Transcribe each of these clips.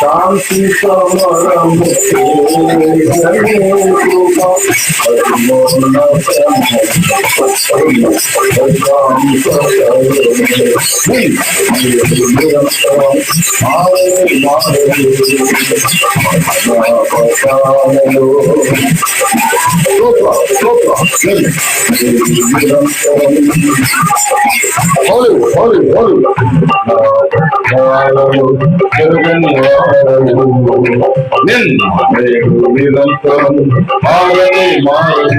शांति समरम से जने को Hollywood, Hollywood, Hollywood. నిన్న నిరంతరం మారని మారని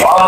Oh,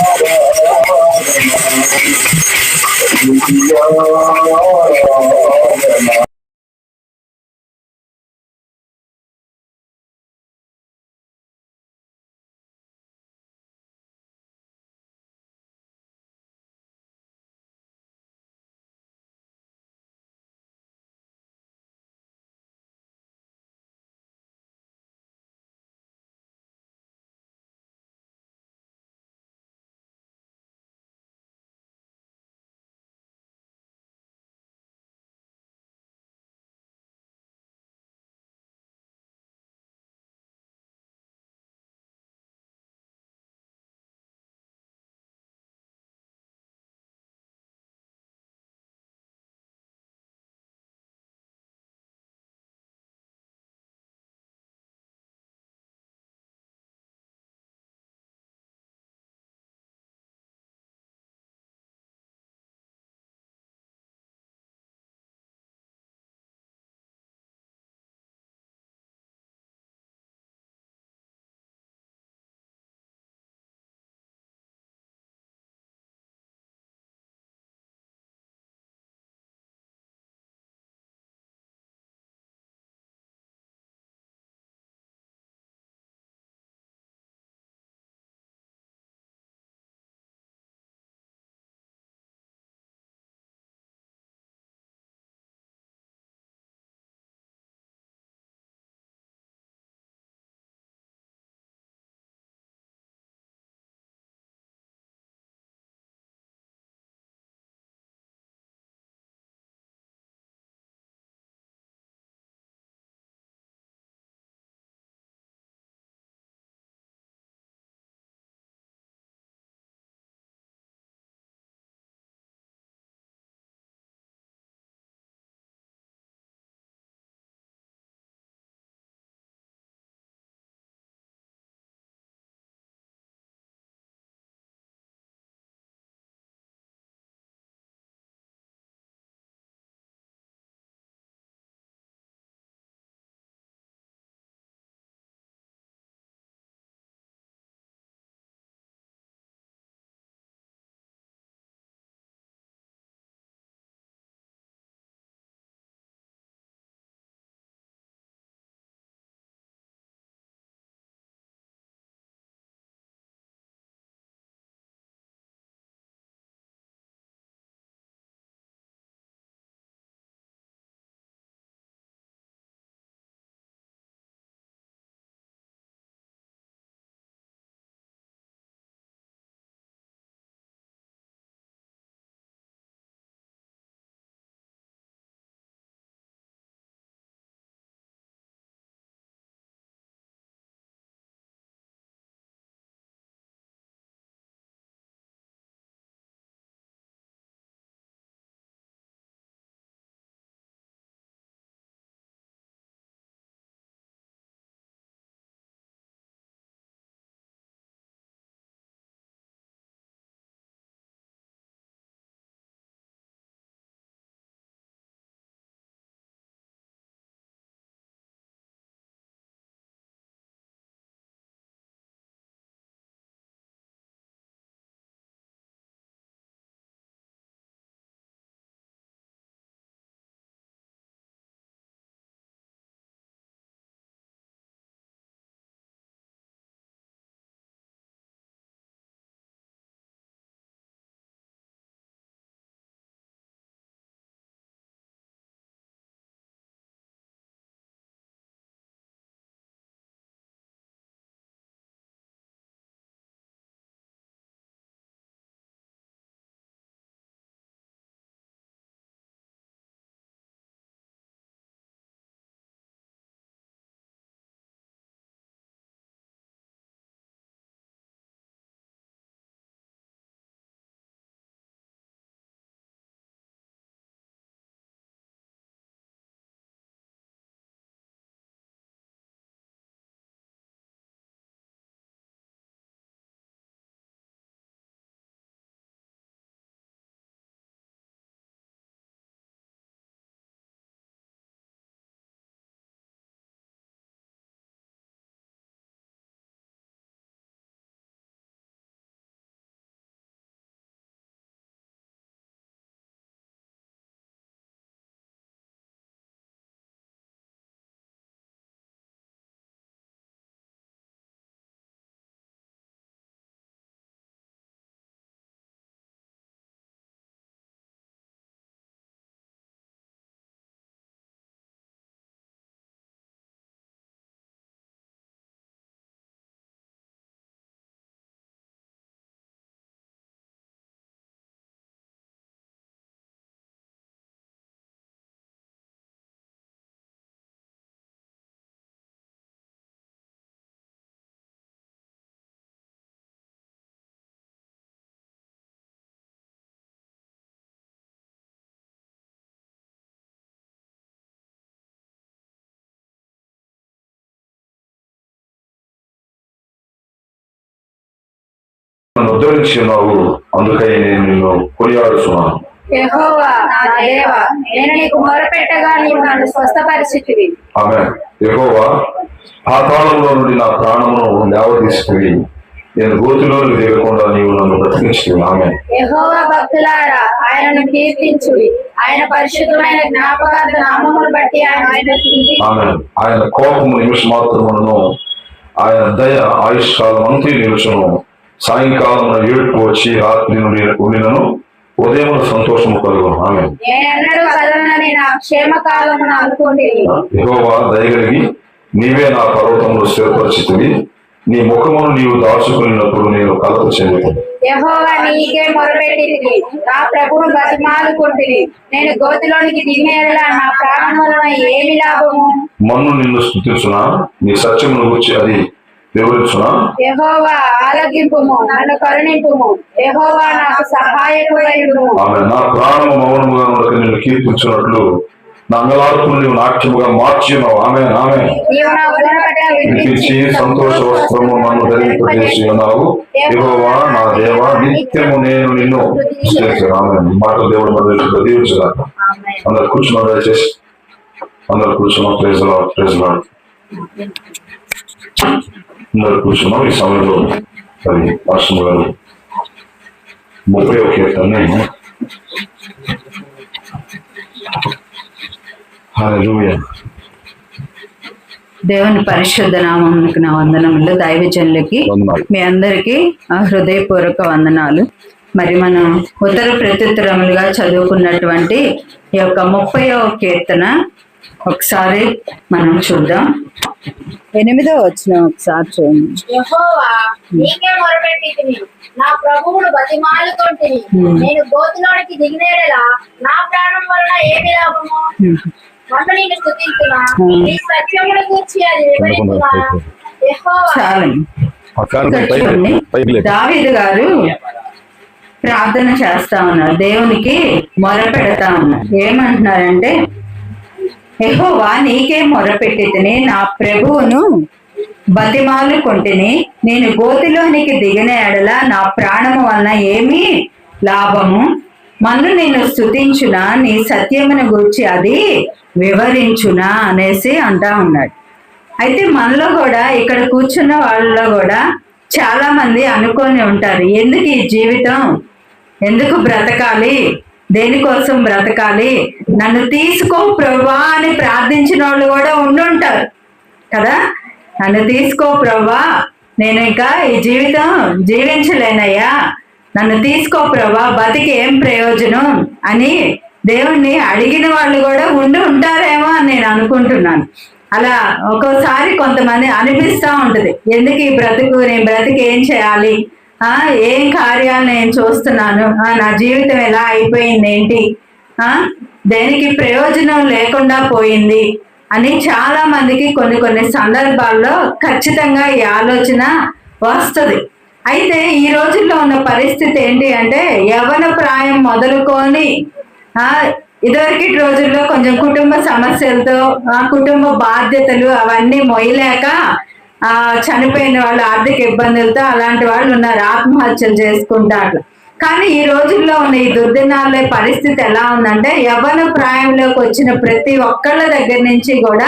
Hallelujah. నన్ను ఉద్ధరించి ఉన్నావు అందుకై నేను నిన్ను కొనియాడుతున్నాను యెహోవా పాతాళంలో నుండి నా ప్రాణమును లేవదీస్తుంది నేను గోతిలోకి దిగకుండా నీవు నన్ను బ్రతికించింది ఆమె యెహోవా భక్తులారా ఆయనను కీర్తించుడి. ఆయన పరిశుద్ధమైన జ్ఞాపకార్థ నామమును బట్టి ఆయన. ఆమె ఆయన కోపము నిమిష మాత్రమును ఆయన దయ ఆయుష్కాలం అంతే నిలుచును. సాయంకాలం ఏడుపు వచ్చి రాత్రి నుండి ఉండినను ఉదయం సంతోషము కలుగు ఆమె యెహోవా దయగలిగి నీవే నా పర్వతంలో స్థిరపరిచితివి. నీ ముఖమును నీవు దాచుకున్నప్పుడు నేను కలత చెందుతాను. యెహోవా నీకే మొరపెట్టింది నా ప్రభువు బతిమాలుకుంటుంది నేను గోతిలోనికి దిగినేలా నా ప్రాణం వలన ఏమి లాభము? మన్ను నిన్ను స్థుతించునా నీ సత్యమును గురించి అది యెహోవా ఆలకింపుము నన్ను కరుణింపుము. యెహోవా నాకు సహాయకుడైయుడుము ఆమె నా ప్రాణము మౌనముగా ఉండక నిన్ను కీర్తించున్నట్లు నా అంగలార్పును నీవు నాట్యముగా మార్చినావు. ఆమె ఆమె వినిపించి సంతోష వస్త్రము నన్ను ధరింపజేసి ఉన్నావు. యెహోవా నా దేవ నిత్యము నేను నిన్ను. ఆమె ఈ మాట దేవుడు మన దీవించుగా అందరు కూర్చున్నాం దయచేసి. అందరు కూర్చున్నాం ప్రేజ్ లాడ్ ప్రేజ్ లాడ్ అందరు కూర్చున్నాం ఈ సమయంలో మరి రాష్ట్రం గారు ముప్పై ఒక కీర్తన హల్లెలూయా. దేవుని పరిశుద్ధ నామమునకు నా వందనములు దైవజనులకి. మీ అందరికీ హృదయపూర్వక వందనాలు. మరి మనం ఉత్తర ప్రత్యుత్తరములుగా చదువుకున్నటువంటి ఈ యొక్క ముప్పైవ కీర్తన ఒకసారి మనం చూద్దాం. ఎనిమిదో వచ్చిన ఒకసారి చూడండి. యెహోవా నీకే మొరపెట్టితిని. నా ప్రభువును బతిమాలుకొంటిని. నేను గోతులోనికి దిగినేడలా నా ప్రాణం వలన ఏమి లాభము? మన్ను నేను స్తుతించునా? నీ సత్యమును గూర్చి అది వివరించునా? యెహోవా. చాలండి. ఇక్కడ చూడండి. దావీదు గారు ప్రార్థన చేస్తా ఉన్నారు. దేవునికి మొరపెడతా ఉన్నారు. ఏమంటున్నారంటే ఎహోవా నీకే మొరపెట్టితిని నా ప్రభువును బతిమాలు కొంటిని నేను గోతిలోనికి దిగిన ఎడల నా ప్రాణము వలన ఏమీ లాభము? మన్ను నేను స్థుతించున నీ సత్యమును గురించి అది వివరించునా? అనేసి అంటా ఉన్నాడు. అయితే మనలో కూడా ఇక్కడ కూర్చున్న వాళ్ళలో కూడా చాలా మంది అనుకొని ఉంటారు ఎందుకు ఈ జీవితం? ఎందుకు బ్రతకాలి? దేనికోసం బ్రతకాలి? నన్ను తీసుకో ప్రభా అని ప్రార్థించిన వాళ్ళు కూడా ఉండుంటారు. కదా? నన్ను తీసుకో ప్రభా నేను ఇంకా ఈ జీవితం జీవించలేనయ్యా. నన్ను తీసుకో ప్రభా బతికి ఏం ప్రయోజనం? అని దేవుణ్ణి అడిగిన వాళ్ళు కూడా ఉండి ఉంటారేమో అని నేను అనుకుంటున్నాను. అలా ఒక్కోసారి కొంతమంది అనిపిస్తూ ఉంటుంది. ఎందుకు ఈ బ్రతుకు? నేను బ్రతికి ఏం చేయాలి? ఆ ఏం కార్యాలు నేను చూస్తున్నాను? ఆ నా జీవితం ఎలా అయిపోయింది ఏంటి? ఆ దేనికి ప్రయోజనం లేకుండా పోయింది? అని చాలా మందికి కొన్ని కొన్ని సందర్భాల్లో ఖచ్చితంగా ఈ ఆలోచన వస్తుంది. అయితే ఈ రోజుల్లో ఉన్న పరిస్థితి ఏంటి అంటే యవన ప్రాయం మొదలుకొని ఆ ఇదివరకటి రోజుల్లో కొంచెం కుటుంబ సమస్యలతో ఆ కుటుంబ బాధ్యతలు అవన్నీ మొయ్యలేక ఆ చనిపోయిన వాళ్ళు ఆర్థిక ఇబ్బందులతో అలాంటి వాళ్ళు ఉన్నారు ఆత్మహత్యలు చేసుకుంటా అట్లా కానీ ఈ రోజుల్లో ఉన్న ఈ దుర్దినాల పరిస్థితి ఎలా ఉందంటే యవ్వన ప్రాయంలోకి వచ్చిన ప్రతి ఒక్కళ్ళ దగ్గర నుంచి కూడా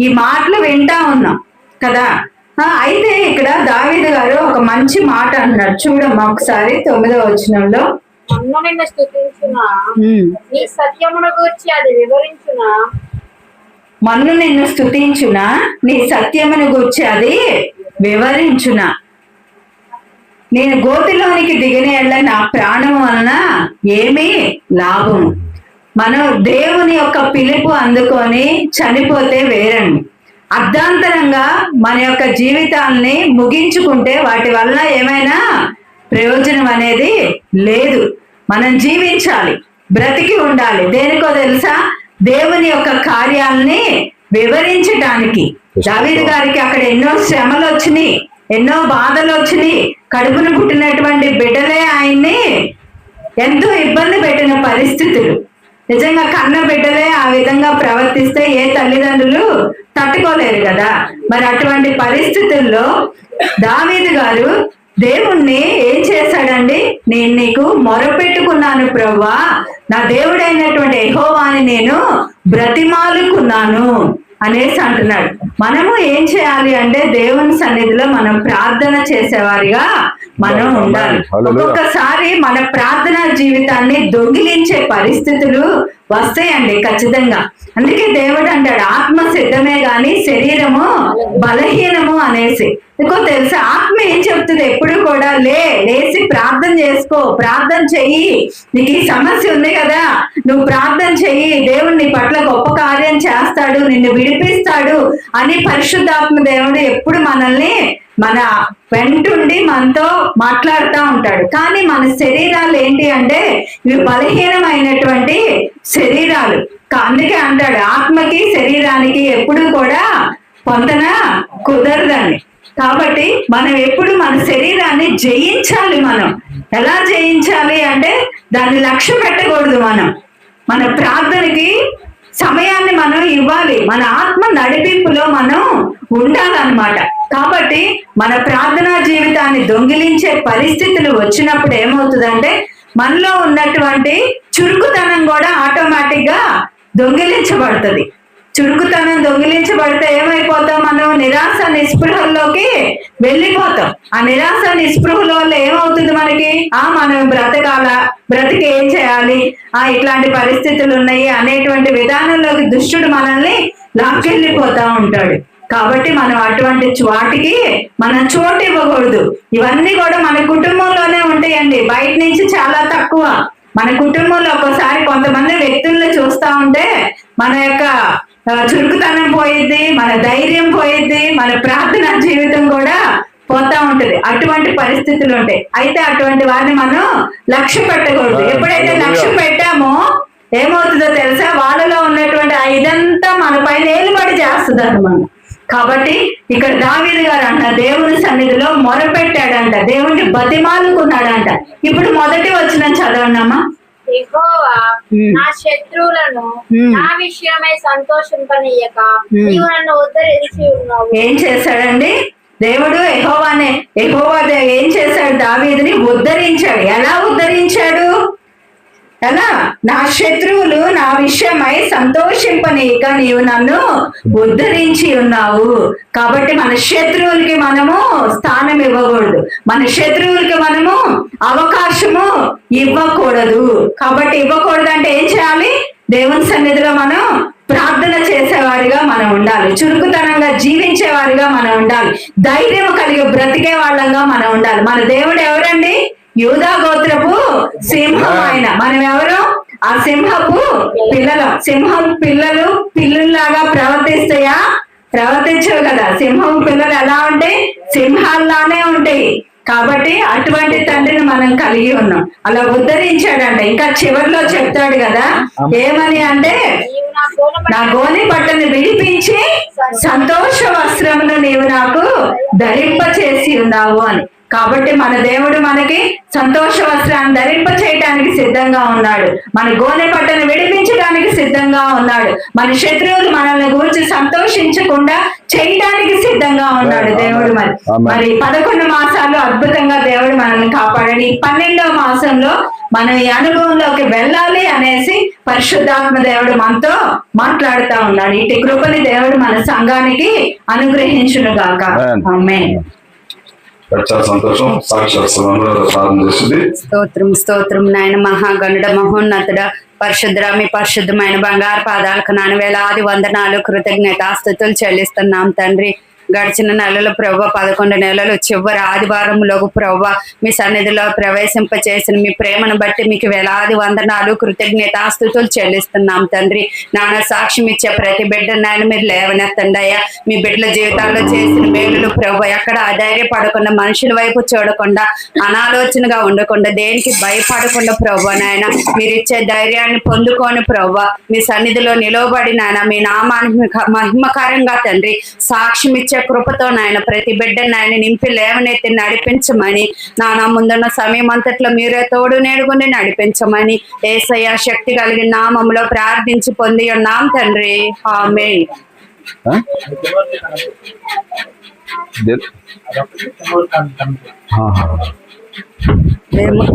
ఈ మాటలు వింటా ఉన్నాం కదా? అయితే ఇక్కడ దావీదు గారు ఒక మంచి మాట అంటున్నాడు చూడమ్మా ఒకసారి తొమ్మిదో వచనంలో. సత్యమును గూర్చి అది వివరించునా? మన్ను నిన్ను స్థుతించున నీ సత్యమును గూర్చి అది వివరించున? నేను గోతిలోనికి దిగిన ఎళ్ళ నా ప్రాణం వలన ఏమీ లాభం మనం దేవుని యొక్క పిలుపు అందుకొని చనిపోతే వేరండి అర్ధాంతరంగా మన యొక్క జీవితాల్ని ముగించుకుంటే వాటి వల్ల ఏమైనా ప్రయోజనం అనేది లేదు. మనం జీవించాలి బ్రతికి ఉండాలి. దేనికో తెలుసా? దేవుని యొక్క కార్యాలని వివరించడానికి దావీదు గారికి అక్కడ ఎన్నో శ్రమలు వచ్చినాయి ఎన్నో బాధలు వచ్చినాయి. కడుపున పుట్టినటువంటి బిడ్డలే ఆయన్ని ఎంతో ఇబ్బంది పెట్టిన పరిస్థితులు. నిజంగా కన్న బిడ్డలే ఆ విధంగా ప్రవర్తిస్తే ఏ తల్లిదండ్రులు తట్టుకోలేరు కదా. మరి అటువంటి పరిస్థితుల్లో దావీదు గారు దేవుణ్ణి ఏం చేశారు నేను నీకు మొరపెట్టుకున్నాను ప్రవ్వా. నా దేవుడైనటువంటి యెహోవాని నేను బ్రతిమాలుకున్నాను అనేసి అంటున్నాడు. మనము ఏం చేయాలి అంటే దేవుని సన్నిధిలో మనం ప్రార్థన చేసేవారిగా మనం ఉండాలి. ఒక్కొక్కసారి మన ప్రార్థనా జీవితాన్ని దొంగిలించే పరిస్థితులు వస్తాయండి ఖచ్చితంగా. అందుకే దేవుడు అంటాడు ఆత్మ సిద్ధమే గాని శరీరము బలహీనము అనేసి. ఇంకో తెలుసా ఆత్మ ఏం చెప్తుంది ఎప్పుడు కూడా? లే లేచి ప్రార్థన చేసుకో ప్రార్థన చెయ్యి. నీకు ఈ సమస్య ఉంది కదా నువ్వు ప్రార్థన చెయ్యి. దేవుడు నీ పట్ల గొప్ప కార్యం చేస్తాడు నిన్ను విడిపిస్తాడు అని పరిశుద్ధాత్మ దేవుడు ఎప్పుడు మనల్ని మన వెంటుండి మనతో మాట్లాడుతూ ఉంటాడు. కానీ మన శరీరాలు ఏంటి అంటే ఇవి బలహీనమైనటువంటి శరీరాలు. అందుకే అంటాడు ఆత్మకి శరీరానికి ఎప్పుడు కూడా పొందన కుదరదండి. కాబట్టి మనం ఎప్పుడు మన శరీరాన్ని జయించాలి మనం. ఎలా జయించాలి అంటే దాన్ని లక్ష్య పెట్టకూడదు మనం. మన ప్రార్థనకి సమయాన్ని మనం ఇవ్వాలి. మన ఆత్మ నడిపింపులో మనం ఉండాలన్నమాట. కాబట్టి మన ప్రార్థనా జీవితాన్ని దొంగిలించే పరిస్థితులు వచ్చినప్పుడు ఏమవుతుందంటే మనలో ఉన్నటువంటి చురుకుతనం కూడా ఆటోమేటిక్గా దొంగిలించబడుతుంది. చురుకుతనం దొంగిలించబడితే ఏమైపోతాం మనం? నిరాశ నిస్పృహల్లోకి వెళ్ళిపోతాం. ఆ నిరాశ నిస్పృహల వల్ల ఏమవుతుంది మనకి? ఆ మనం బ్రతకాల బ్రతికి ఏం చేయాలి? ఆ ఇట్లాంటి పరిస్థితులు ఉన్నాయి అనేటువంటి విధానంలోకి దుష్టుడు మనల్ని లాక్కెళ్ళిపోతా ఉంటాడు. కాబట్టి మనం అటువంటి వాటికి మనం చోటు ఇవ్వకూడదు. ఇవన్నీ కూడా మన కుటుంబంలోనే ఉంటాయండి. బయట నుంచి చాలా తక్కువ. మన కుటుంబంలో ఒక్కోసారి కొంతమంది వ్యక్తుల్ని చూస్తా ఉంటే మన యొక్క చురుకుతనం పోయిద్ది మన ధైర్యం పోయిద్ది మన ప్రార్థన జీవితం కూడా పోతా ఉంటది. అటువంటి పరిస్థితులు ఉంటాయి. అయితే అటువంటి వారిని మనం లక్ష్య పెట్టకూడదు. ఎప్పుడైతే లక్ష్య పెట్టామో ఏమవుతుందో తెలుసా? వాళ్ళలో ఉన్నటువంటి ఆ ఇదంతా మన పైన ఏలుబడి చేస్తుంది అనమాట కాబట్టి ఇక్కడ దావీదు గారు అంట దేవుని సన్నిధిలో మొరపెట్టాడంట దేవుణ్ణి బతిమాలుకున్నాడంట. ఇప్పుడు మొదటి వచ్చిన Hmm. నా శత్రువులను. నా విషయమై సంతోషింపనీయక. నీవు నన్ను ఉద్ధరించి ఉన్నావు. ఏం చేశాడండి? దేవుడు ఎహోవానే ఎహోవా ఏం చేశాడు? దావీదుని ఉద్ధరించాడు. ఎలా ఉద్ధరించాడు? కదా? నా శత్రువులు నా విషయమై సంతోషింపనీక నీవు నన్ను ఉద్ధరించి ఉన్నావు. కాబట్టి మన శత్రువులకి మనము స్థానం ఇవ్వకూడదు. మన శత్రువులకి మనము అవకాశము ఇవ్వకూడదు. కాబట్టి ఇవ్వకూడదు అంటే ఏం చేయాలి? దేవుని సన్నిధిలో మనం ప్రార్థన చేసేవారిగా మనం ఉండాలి. చురుకుతనంగా జీవించేవారిగా మనం ఉండాలి. ధైర్యం కలిగి బ్రతికే వాళ్ళంగా మనం ఉండాలి. మన దేవుడు ఎవరండి? యూదా గోత్రపు సింహం ఆయన మనం ఎవరు ఆ సింహపు పిల్లలు. సింహం పిల్లలు పిల్లుల్లాగా ప్రవర్తిస్తాయా? ప్రవర్తించవు కదా. సింహం పిల్లలు ఎలా ఉంటాయి? సింహాల్లానే ఉంటాయి. కాబట్టి అటువంటి తండ్రిని మనం కలిగి ఉన్నాం. అలా ఉద్ధరించాడంట. ఇంకా చివరిలో చెప్తాడు కదా ఏమని అంటే నా గోని బట్టను విడిపించి సంతోష వస్త్రమును నీవు నాకు ధరింప చేసి ఉన్నావు అని. కాబట్టి మన దేవుడు మనకి సంతోష వస్త్రాన్ని ధరింప చేయడానికి సిద్ధంగా ఉన్నాడు. మన గోనె పట్టను విడిపించడానికి సిద్ధంగా ఉన్నాడు. మన శత్రువులు మనల్ని గురించి సంతోషించకుండా చేయడానికి సిద్ధంగా ఉన్నాడు దేవుడు మరి. మరి పదకొండు మాసాలు అద్భుతంగా దేవుడు మనల్ని కాపాడని ఈ పన్నెండవ మాసంలో మనం ఈ అనుభవంలోకి వెళ్ళాలి అనేసి పరిశుద్ధాత్మ దేవుడు మనతో మాట్లాడుతా ఉన్నాడు. ఇటు కృపని దేవుడు మన సంఘానికి అనుగ్రహించును గాక Amen. చాలా సంతోషం. సాక్షాత్ ప్రార్థన చేసింది స్తోత్రం స్తోత్రం నాయన మహాగణుడ మహోన్నతుడ పరిశుద్ర మీ పరిశుద్ధమైన బంగారు పాదాలకు నాన్న వేలాది వందనాలు కృతజ్ఞతాస్థుతులు చెల్లిస్తున్నాం తండ్రి. గడిచిన నెలలు ప్రభు పదకొండు నెలలు చివరి ఆదివారంలో ప్రభు మీ సన్నిధిలో ప్రవేశింప చేసిన మీ ప్రేమను బట్టి మీకు వేలాది వందనాలు కృతజ్ఞతాస్థుతులు చెల్లిస్తున్నాం తండ్రి. నాన్న సాక్ష్యం ఇచ్చే ప్రతి బిడ్డ నాయన మీరు లేవనెత్తండి అయ్యా. మీ బిడ్డల జీవితాల్లో చేసిన మేలులు ప్రభు ఎక్కడ అధైర్యపడకుండా మనుషుల వైపు చూడకుండా అనాలోచనగా ఉండకుండా దేనికి భయపడకుండా ప్రభు నాయన మీరు ఇచ్చే ధైర్యాన్ని పొందుకొని ప్రభు మీ సన్నిధిలో నిలవబడి నాయన మీ నామానికి మహిమకరంగా తండ్రి సాక్ష్యం ఇచ్చే కృపతో నాయన ప్రతి బిడ్డ నాయన నింపి లేవనెత్తి నడిపించమని నానా ముందున్న సమయం అంతట్లో మీరే తోడు నేడుకొని నడిపించమని ఏసయ్య శక్తి కలిగిన నామంలో ప్రార్థించి పొంది ఉన్నాం తండ్రి. ఆమె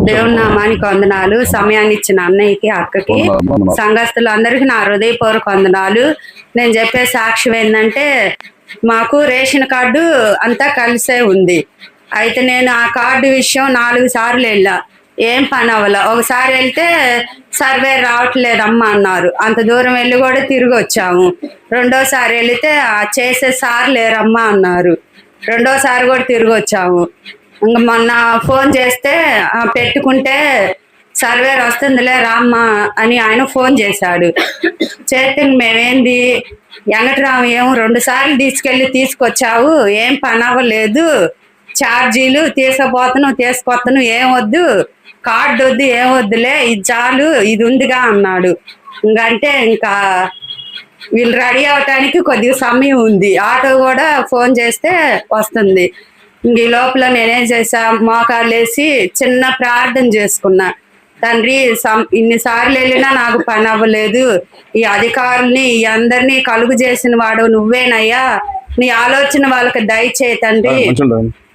దేవుని నామానికి వందనాలు. సమయాన్ని ఇచ్చిన అన్నయ్యకి అక్కకి వందనాలు, వందనాలు. సంఘస్థులు అందరికి నా హృదయపూర్వక వందనాలు. నేను చెప్పే సాక్ష్యం ఏంటంటే మాకు రేషన్ కార్డు అంతా కలిసే ఉంది. అయితే నేను ఆ కార్డు విషయం నాలుగు సార్లు వెళ్ళా. ఏం పని అవ్వాల. ఒకసారి వెళ్తే సర్వే రావట్లేదమ్మా అన్నారు. అంత దూరం వెళ్ళి కూడా తిరిగి వచ్చాము. రెండోసారి వెళితే "ఆ, చేసే సార్ లేరమ్మా అన్నారు. రెండోసారి కూడా తిరిగి వచ్చాము. ఇంకా మొన్న ఫోన్ చేస్తే పెట్టుకుంటే సర్వేర్ వస్తుందిలే రామ్మా అని ఆయన ఫోన్ చేశాడు. చేస్తే మేమేంది? వెంకటరామ ఏమో రెండు సార్లు తీసుకెళ్ళి తీసుకొచ్చావు? ఏం పని అవ్వలేదు. ఛార్జీలు తీసుకుపోతాను తీసుకొస్తాను ఏం వద్దు? కార్డు వద్దు ఏం వద్దులే? ఇది చాలు ఇది ఉందిగా అన్నాడు. ఇంకంటే ఇంకా వీళ్ళు రెడీ అవటానికి కొద్దిగా సమయం ఉంది. ఆటో కూడా ఫోన్ చేస్తే వస్తుంది. ఇంక ఈ లోపల నేనేం చేసా మోకాళ్ళు వేసి చిన్న ప్రార్థన చేసుకున్నా. తండ్రి సం ఇన్నిసార్లు వెళ్ళినా నాకు పని అవ్వలేదు. ఈ అధికారుల్ని ఈ అందరినీ కలుగు చేసిన వాడు నువ్వేనయ్యా. నీ ఆలోచన వాళ్ళకి దయచేయి తండ్రి.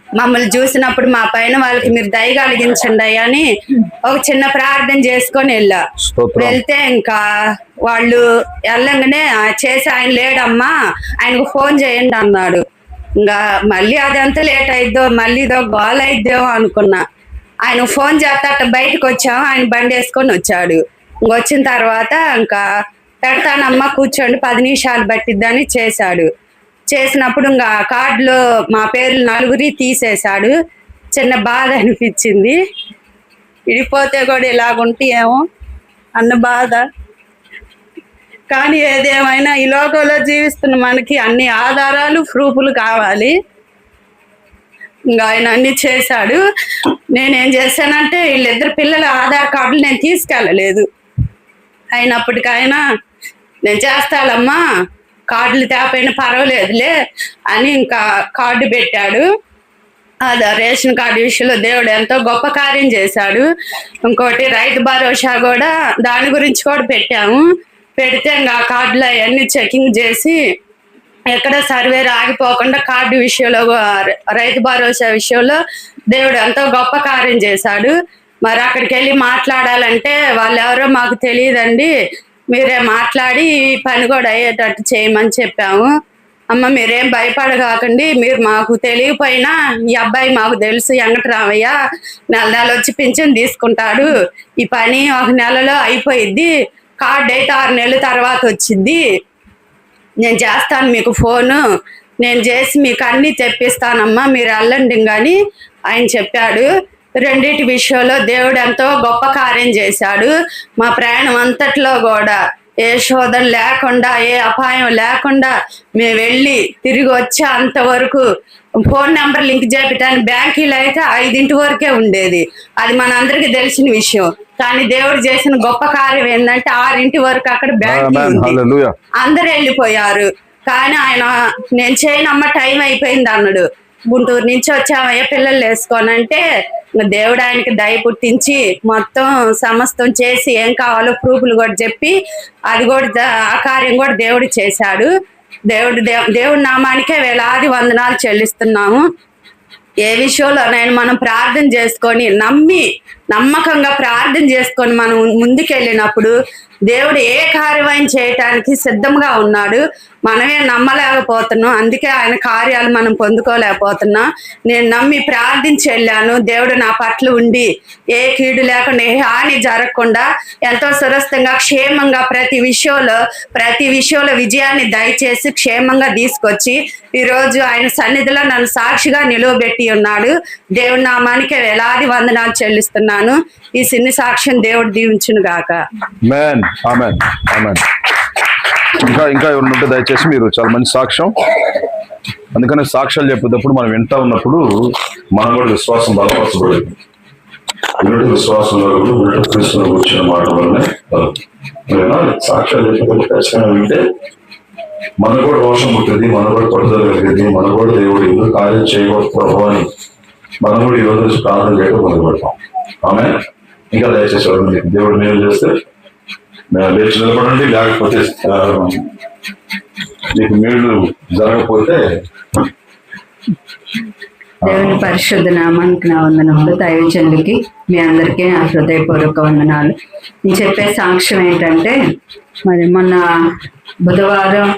మమ్మల్ని చూసినప్పుడు మా పైన వాళ్ళకి మీరు దయ కలిగించండి అయ్యా అని ఒక చిన్న ప్రార్థన చేసుకొని వెళ్ళా. వెళ్తే ఇంకా వాళ్ళు వెళ్ళంగానే "ఆ, చేసి ఆయన లేడమ్మా ఆయనకు ఫోన్ చేయండి అన్నాడు. ఇంకా మళ్ళీ అదంతా లేట్ అయిద్దో మళ్ళీ ఇదో గోల్ అయిద్దేమో అనుకున్నా. ఆయన ఫోన్ చేస్తా అట్ట బయటకు వచ్చాం ఆయన బండి వేసుకొని వచ్చాడు. వచ్చిన తర్వాత ఇంకా పెడతానమ్మా కూర్చోండి పది నిమిషాలు పట్టిద్దని చేశాడు. చేసినప్పుడు ఇంకా కార్డులో మా పేర్లు నలుగురి తీసేశాడు. చిన్న బాధ అనిపించింది. విడిపోతే కూడా ఇలాగుంటే ఏమో అన్న బాధ. కానీ ఏదేమైనా ఈ లోకంలో జీవిస్తున్న మనకి అన్ని ఆధారాలు ప్రూఫ్లు కావాలి. ఇంకా ఆయన అన్ని చేశాడు. నేనేం చేశానంటే వీళ్ళిద్దరు పిల్లల ఆధార్ కార్డులు నేను తీసుకెళ్ళలేదు. అయినప్పటికైనా నేను చేస్తానమ్మా కార్డులు తేపైనా పర్వాలేదులే అని ఇంకా కార్డు పెట్టాడు. అది రేషన్ కార్డు విషయంలో దేవుడు ఎంతో గొప్ప కార్యం చేశాడు. ఇంకోటి రైతు భరోసా కూడా దాని గురించి కూడా పెట్టాము. పెడితే ఇంకా కార్డులు అవన్నీ చెకింగ్ చేసి ఎక్కడ సర్వే ఆగిపోకుండా కార్డు విషయంలో రైతు భరోసా విషయంలో దేవుడు ఎంతో గొప్ప కార్యం చేశాడు. మరి అక్కడికి వెళ్ళి మాట్లాడాలంటే వాళ్ళు ఎవరో మాకు తెలియదండి. మీరే మాట్లాడి ఈ పని కూడా అయ్యేటట్టు చేయమని చెప్పాము. అమ్మ మీరేం భయపడకాకండి మీరు మాకు తెలియపోయినా ఈ అబ్బాయి మాకు తెలుసు. వెంకటరామయ్య నెల నెల వచ్చి పింఛన్ తీసుకుంటాడు. ఈ పని ఒక నెలలో అయిపోయిద్ది. కార్డు అయితే ఆరు నెలల తర్వాత వచ్చింది నేను చేస్తాను మీకు ఫోను. నేను చేసి మీకు అన్నీ తెప్పిస్తానమ్మా మీరు వెళ్ళండి కానీ ఆయన చెప్పాడు. రెండింటి విషయంలో దేవుడు ఎంతో గొప్ప కార్యం చేశాడు. మా ప్రయాణం అంతట్లో కూడా ఏ శోధన లేకుండా ఏ అపాయం లేకుండా మేము వెళ్ళి తిరిగి వచ్చే అంతవరకు ఫోన్ నెంబర్ లింక్ చేపించడానికి బ్యాంకీలో అయితే ఐదింటి వరకే ఉండేది. అది మనందరికీ తెలిసిన విషయం. కానీ దేవుడు చేసిన గొప్ప కార్యం ఏంటంటే ఆరింటి వరకు అక్కడ బ్యాంకీ. ఉంది. అందరు వెళ్ళిపోయారు. కానీ ఆయన నేను చేయనమ్మ టైం అయిపోయింది అన్నాడు. గుంటూరు నుంచి వచ్చామయ్య పిల్లలు వేసుకోనంటే దేవుడు ఆయనకి దయ పుట్టించి మొత్తం సమస్తం చేసి ఏం కావాలో ప్రూఫ్లు కూడా చెప్పి అది కూడా ఆ కార్యం కూడా దేవుడు చేశాడు. దేవుడు దేవుడి నామానికే వేలాది వందనాలు చెల్లిస్తున్నాము. ఏ విషయంలోనైనా మనం ప్రార్థన చేసుకొని నమ్మి నమ్మకంగా ప్రార్థన చేసుకొని మనం ముందుకెళ్ళినప్పుడు దేవుడు ఏ కార్యమైన చేయటానికి సిద్ధంగా ఉన్నాడు మనమే నమ్మలేకపోతున్నాం. అందుకే ఆయన కార్యాలు మనం పొందుకోలేకపోతున్నాం. నేను నమ్మి ప్రార్థించి వెళ్ళాను. దేవుడు నా పట్ల ఉండి ఏ కీడు లేకుండా ఏ హాని జరగకుండా ఎంతో సురస్థంగా క్షేమంగా ప్రతి విషయంలో ప్రతి విషయంలో విజయాన్ని దయచేసి క్షేమంగా తీసుకొచ్చి ఈ రోజు ఆయన సన్నిధిలో నన్ను సాక్షిగా నిలువబెట్టి ఉన్నాడు. దేవుడి నామానికి వేలాది వందనాలు చెల్లిస్తున్నాను. ఈ సిన్ని సాక్ష్యం దేవుడు దీవించును గాక ఆమె ఆమె ఇంకా ఇంకా ఎవరు ఉంటే దయచేసి మీరు చాలా మంచి సాక్ష్యం. అందుకనే సాక్ష్యాలు చెప్పేటప్పుడు మనం వింటా ఉన్నప్పుడు మనం కూడా విశ్వాసం బలపరచబడింది విశ్వాసం వరకు వచ్చిన మాట వల్లనే సాక్ష్యాలు చెప్పేటప్పుడు ఖచ్చితంగా వింటే కూడా రోషం పుట్టింది మన కూడా పట్టుదల కలిగింది మనకు కూడా దేవుడు ఎందుకు కార్యం చేయకూడదు ప్రభు అని మనం కూడా ఈ రోజు ప్రార్థన చేయడం మొదలుపెడతాం. ఆమె ఇంకా దయచేసి దేవుడు మేలు చేస్తే లేచి నిలబడండి లేకపోతే మీకు మేలు జరగకపోతే దేవుని పరిశుద్ధ నామానికి నా వందనములు. దైవజనులకి మీ అందరికీ నా హృదయపూర్వక వందనాలు. నేను చెప్పే సాక్ష్యం ఏంటంటే మరి మొన్న బుధవారం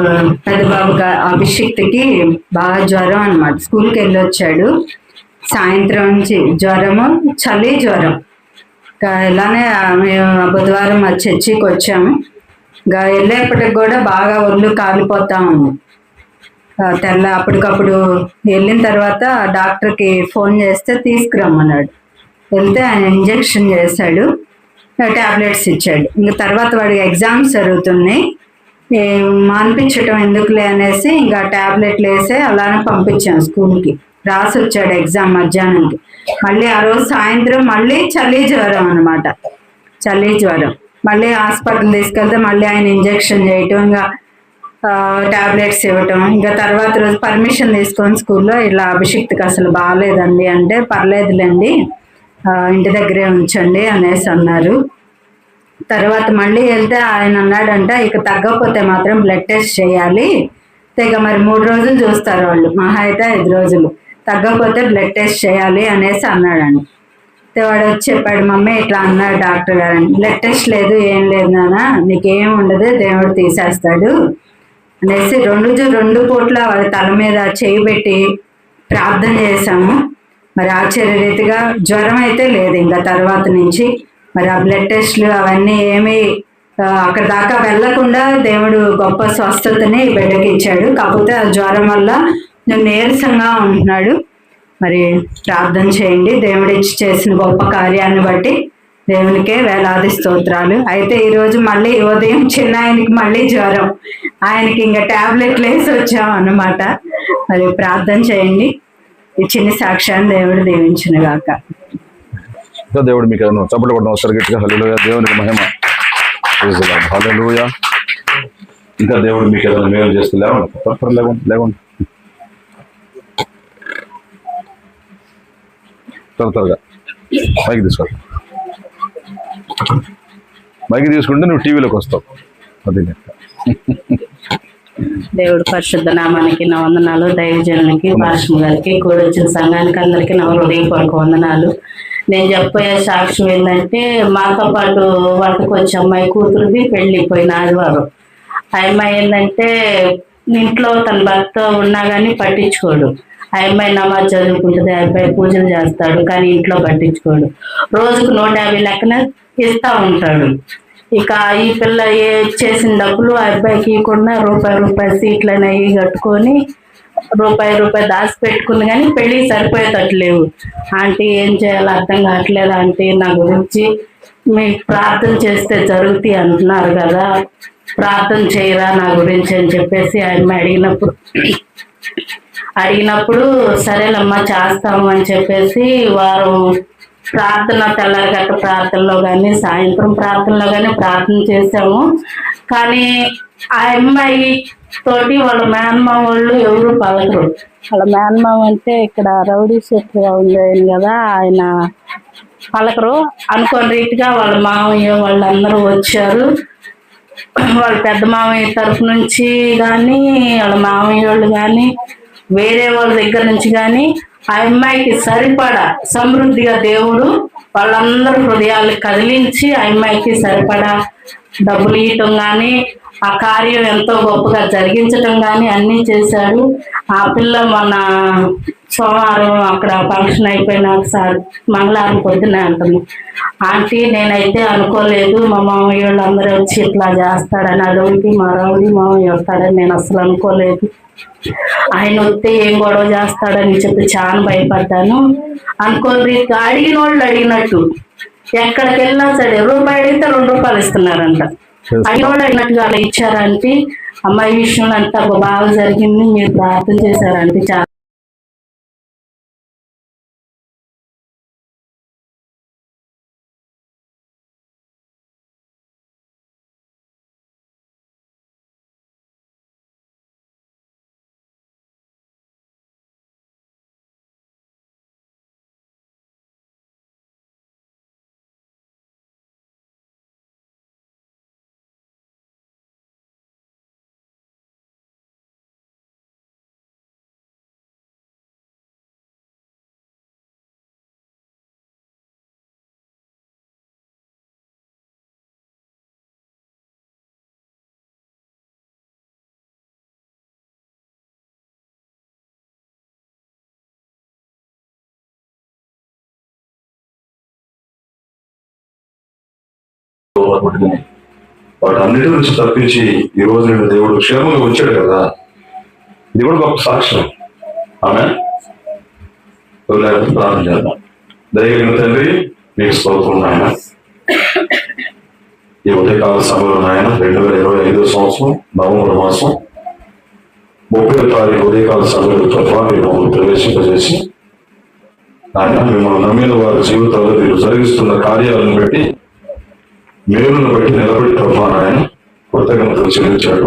ఆ, పెద్దబాబు గా- అభిషిక్తికి బాగా జ్వరం అనమాట స్కూల్కి వెళ్ళి వచ్చాడు సాయంత్రం నుంచి జ్వరము చలి జ్వరం. ఇలానే మేము బుధవారం మా చర్చికి వచ్చాము. ఇంకా వెళ్ళేప్పటికి కూడా బాగా ఒళ్ళు కాలిపోతా ఉంది తెల్ల అప్పటికప్పుడు వెళ్ళిన తర్వాత డాక్టర్కి ఫోన్ చేస్తే తీసుకురమ్మన్నాడు. వెళ్తే ఆయన ఇంజెక్షన్ చేశాడు ట్యాబ్లెట్స్ ఇచ్చాడు. ఇంక తర్వాత వాడికి ఎగ్జామ్స్ జరుగుతున్నాయి. ఏ, ఎందుకులే అనేసి ఇంకా ట్యాబ్లెట్లు వేసి అలానే పంపించాం స్కూల్కి. రాసి వచ్చాడు ఎగ్జామ్ మధ్యాహ్నంకి మళ్ళీ ఆ రోజు సాయంత్రం మళ్ళీ చలి జ్వరం అనమాట చలి జ్వరం మళ్ళీ హాస్పిటల్ తీసుకెళ్తే మళ్ళీ ఆయన ఇంజెక్షన్ చేయటం ఇంకా టాబ్లెట్స్ ఇవ్వటం. ఇంకా తర్వాత రోజు పర్మిషన్ తీసుకొని స్కూల్లో ఇలా అభిషిక్తికి అసలు బాగాలేదండి. అంటే పర్లేదులేండి ఇంటి దగ్గరే ఉంచండి అనేసి అన్నారు. తర్వాత మళ్ళీ వెళ్తే ఆయన అన్నాడంట ఇక తగ్గకపోతే మాత్రం బ్లడ్ టెస్ట్ చేయాలి. తెగ మరి మూడు రోజులు చూస్తారు వాళ్ళు. మహా అయితే ఐదు రోజులు. తగ్గకపోతే బ్లడ్ టెస్ట్ చేయాలి అనేసి అన్నాడండి. అయితే వాడు వచ్చి చెప్పాడు మమ్మీ ఇట్లా అన్నాడు డాక్టర్ గారు బ్లడ్ టెస్ట్ లేదు ఏం లేదు నాన్న నీకేం ఉండదు దేవుడు తీసేస్తాడు అనేసి రెండు రెండు పూట్ల వాడి తల మీద చేయి పెట్టి ప్రార్థన చేశాము. మరి ఆశ్చర్య రీతిగా జ్వరం అయితే లేదు ఇంకా తర్వాత నుంచి. మరి ఆ బ్లడ్ టెస్ట్లు అవన్నీ ఏమీ అక్కడ దాకా వెళ్ళకుండా దేవుడు గొప్ప స్వస్థతని బిడ్డకి ఇచ్చాడు కాకపోతే ఆ జ్వరం వల్ల నేను నీరసంగా ఉంటున్నాడు. మరి ప్రార్థన చేయండి. దేవుడు ఇచ్చి చేసిన గొప్ప కార్యాన్ని బట్టి దేవునికే వేలాది స్తోత్రాలు. అయితే ఈరోజు మళ్ళీ ఉదయం చిన్న ఆయనకి మళ్ళీ జ్వరం. ఆయనకి ఇంకా ట్యాబ్లెట్లు వేసి వచ్చాం అన్నమాట. మరి ప్రార్థన చేయండి. ఈ చిన్న సాక్ష్యాన్ని దేవుడు దీవించిన గాక. దేవుడు మీకు ఏదైనా చప్పట్లు కొట్టడం ఒకసారి గట్టిగా. దేవునికి మహిమ. ఇంకా దేవుడు మీకు ఏదైనా మేలు చేస్తే లేవండి. లేవండి. త్వర త్వరగా. మైకి తీసుకో. మైకి తీసుకుంటే నువ్వు టీవీలోకి వస్తావు. అది దేవుడు పరిశుద్ధ నామానికి నా వందనాలు దైవజనునికి భాషమ గారికి కూడా వచ్చిన సంఘానికి అందరికీ నా హృదయపూర్వక వందనాలు. నేను చెప్పబోయే సాక్ష్యం ఏంటంటే మాతో పాటు వాళ్ళకి వచ్చే అమ్మాయి కూతురుది పెళ్ళిపోయిన ఆదివారం. ఆ అమ్మాయి ఏంటంటే ఇంట్లో తన భర్త ఉన్నా కానీ పట్టించుకోడు. ఆ అమ్మాయి నమాజ్ చదువుకుంటుంది ఆ అబ్బాయి పూజలు చేస్తాడు కానీ ఇంట్లో పట్టించుకోడు. రోజుకు నూట యాభై లెక్కన ఇస్తా ఉంటాడు. ఇక ఈ పిల్ల ఏ చేసిన డబ్బులు ఆ అబ్బాయికి ఇవ్వకుండా రూపాయి రూపాయి సీట్లను అవి కట్టుకొని రూపాయి రూపాయి దాచి పెట్టుకుంది కానీ పెళ్ళి సరిపోయేటట్టు లేవు ఆంటీ ఏం చేయాలో అర్థం కావట్లేదు ఆంటీ నా గురించి మీకు ప్రార్థన చేస్తే జరుగుతాయి అంటున్నారు కదా. ప్రార్థన చేయరా నా గురించి అని చెప్పేసి ఆయన అడిగినప్పుడు అడిగినప్పుడు సరేలమ్మా చేస్తాము అని చెప్పేసి వారు ప్రార్థన తెల్లగట్ట ప్రార్థనలో కానీ సాయంత్రం ప్రార్థనలో కానీ ప్రార్థన చేసాము కానీ ఆ అమ్మాయి తోటి వాళ్ళ మేనమామ వాళ్ళు ఎవరు పలకరు. వాళ్ళ మేనమామ అంటే ఇక్కడ రౌడీ శెట్టిగా ఉండేది కదా ఆయన పలకరు. అనుకోని రీతిగా వాళ్ళ మామయ్య వాళ్ళందరూ వచ్చారు. వాళ్ళ పెద్ద మామయ్య తరఫు నుంచి కానీ వాళ్ళ మామయ్య వాళ్ళు కానీ వేరే వాళ్ళ దగ్గర నుంచి కానీ ఆ అమ్మాయికి సరిపడా సమృద్ధిగా దేవుడు వాళ్ళందరూ హృదయాలు కదిలించి ఆ అమ్మాయికి సరిపడా డబ్బులు ఇవ్వటం కానీ ఆ కార్యం ఎంతో గొప్పగా జరిగించటం కానీ అన్నీ చేశాడు. ఆ పిల్ల మన సోమవారం అక్కడ ఫంక్షన్ అయిపోయినాక సార్ మంగళవారం పొద్దున అంటుంది. ఆంటీ నేనైతే అనుకోలేదు. మా మామయ్య వాళ్ళందరూ వచ్చి ఇట్లా చేస్తాడని అడవులకి మా రౌడి మామయ్య వస్తాడని నేను అసలు అనుకోలేదు. ఆయన వస్తే ఏం గొడవ చేస్తాడని చెప్పి చాలా భయపడ్డాను. అనుకోని అడిగిన వాళ్ళు అడిగినట్టు ఎక్కడికి వెళ్ళినా సరే రూపాయి అడిగితే రెండు రూపాయలు ఇస్తున్నారంట. అడిగిన వాళ్ళు అలా ఇచ్చారంటే అమ్మాయి విషయంలో అంతా బాగా జరిగింది మీరు ప్రార్థన చేశారంటే చాలా పట్టుకుని వాటి అన్నిటి నుంచి తప్పించి ఈ రోజు నేను దేవుడు క్షేమంగా వచ్చాడు కదా. ఇది కూడా గొప్ప సాక్ష్యం. ఆమె లేకపోతే ప్రార్థన చేద్దాం. దయగలిగిన తండ్రి మీకు స్తోత్రం నాయన. ఈ ఉదయకాల సమయంలో నాయన రెండు వేల ఇరవై ఐదో సంవత్సరం నవంబర్ మాసం ముప్పై తారీఖు ఉదయకాల సమయంలో ప్రభావ మీరు మమ్మల్ని ప్రవేశింపజేసి ఆయన మిమ్మల్ని నమ్మిన వారి జీవితంలో మీరు జరిగిస్తున్న కార్యాలను బట్టి మేలును బట్టి నిలబడి ప్రభావ నాయన కృతజ్ఞతలు చెల్లించాడు.